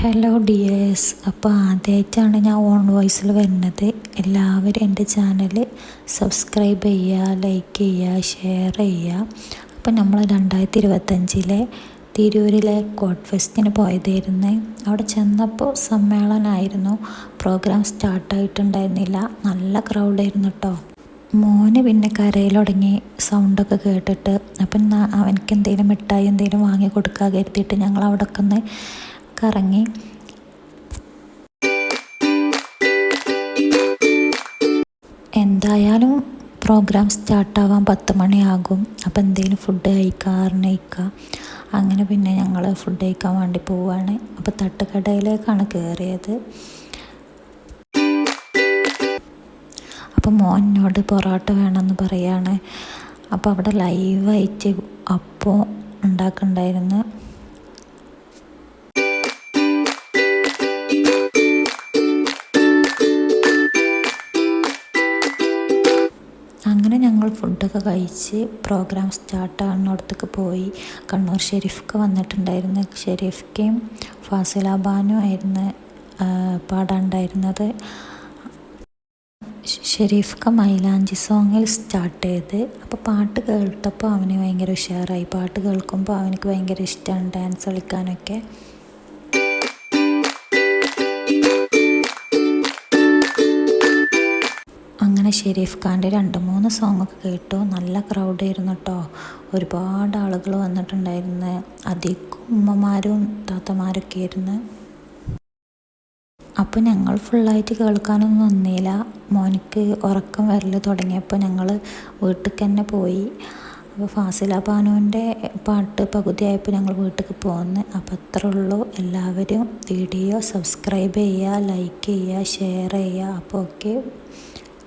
Hello dears അപ്പോൾ ആദ്യമായിട്ടാണ് ഞാൻ ഓൺ വോയിസിൽ വരുന്നത്. എല്ലാവരും എന്റെ ചാനൽ സബ്സ്ക്രൈബ് ചെയ്യുക ലൈക്ക് ചെയ്യുക ഷെയർ ചെയ്യുക. അപ്പോൾ നമ്മൾ രണ്ടായിരത്തി ഇരുപത്തഞ്ചിലെ തിരൂരിലെ കോട്ട് ഫെസ്റ്റിന് പോയതായിരുന്നു. അവിടെ ചെന്നപ്പോൾ സമ്മേളനമായിരുന്നു പ്രോഗ്രാം സ്റ്റാർട്ടായിട്ടുണ്ടായിരുന്നില്ല. നല്ല ക്രൗഡായിരുന്നു കേട്ടോ മോന് പിന്നെ കരയിലൊടങ്ങി സൗണ്ടൊക്കെ കേട്ടിട്ട് അപ്പം അവനക്ക് എന്തെങ്കിലും മിഠായി എന്തെങ്കിലും വാങ്ങി കൊടുക്കാൻ കരുതിയിട്ട് ഞങ്ങൾ അവിടെ ഒക്കെ ഒന്ന് കറങ്ങി. എന്തായാലും പ്രോഗ്രാം സ്റ്റാർട്ടാവാൻ പത്ത് മണിയാകും. അപ്പോൾ എന്തെങ്കിലും ഫുഡ് കഴിക്കുക അറിഞ്ഞയിക്കുക അങ്ങനെ പിന്നെ ഞങ്ങൾ ഫുഡ് കഴിക്കാൻ വേണ്ടി പോവുകയാണ് അപ്പോൾ തട്ടുകടയിലേക്കാണ് കയറിയത് അപ്പോൾ മോനോട് പൊറോട്ട വേണമെന്ന് പറയാണ്. അപ്പോൾ അവിടെ ലൈവായിട്ട് അപ്പോൾ ഉണ്ടാക്കുന്നുണ്ടായിരുന്നു അങ്ങനെ ഞങ്ങൾ ഫുഡൊക്കെ കഴിച്ച് പ്രോഗ്രാം സ്റ്റാർട്ട് സ്റ്റാർട്ടാകുന്നിടത്തേക്ക് പോയി. കണ്ണൂർ ഷെരീഫൊക്കെ വന്നിട്ടുണ്ടായിരുന്നു. ഷെരീഫ്ക്കയും ഫാസില ബാനു ആയിരുന്നു പാടാണ്ടായിരുന്നത് ഷെരീഫ്ക്ക മൈലാഞ്ചി സോങ്ങിൽ സ്റ്റാർട്ട് ചെയ്ത് അപ്പോൾ പാട്ട് കേട്ടപ്പോൾ അവന് ഭയങ്കര ഉഷാറായി. പാട്ട് കേൾക്കുമ്പോൾ അവനക്ക് ഭയങ്കര ഇഷ്ടമാണ് ഡാൻസ് കളിക്കാനൊക്കെ. ഷെരീഫ് ഖാന്റെ രണ്ട് മൂന്ന് സോങ്ങൊക്കെ കേട്ടു. നല്ല ക്രൗഡായിരുന്നു കേട്ടോ ഒരുപാട് ആളുകൾ വന്നിട്ടുണ്ടായിരുന്നു. അധികം ഉമ്മമാരും താത്തമാരൊക്കെ ആയിരുന്നു. അപ്പോൾ ഞങ്ങൾ ഫുള്ളായിട്ട് കേൾക്കാനൊന്നും വന്നില്ല മോനിക്ക് ഉറക്കം വരൽ തുടങ്ങിയപ്പോൾ ഞങ്ങൾ വീട്ടിൽ തന്നെ പോയി. അപ്പോൾ ഫാസില ബാനുവിന്റെ പാട്ട് പകുതിയായപ്പോൾ ഞങ്ങൾ വീട്ടിൽ പോകുന്നു അപ്പോൾ അത്രേ ഉള്ളൂ. എല്ലാവരും വീഡിയോ സബ്സ്ക്രൈബ് ചെയ്യുക ലൈക്ക് ചെയ്യുക ഷെയർ ചെയ്യുക. അപ്പോൾ okay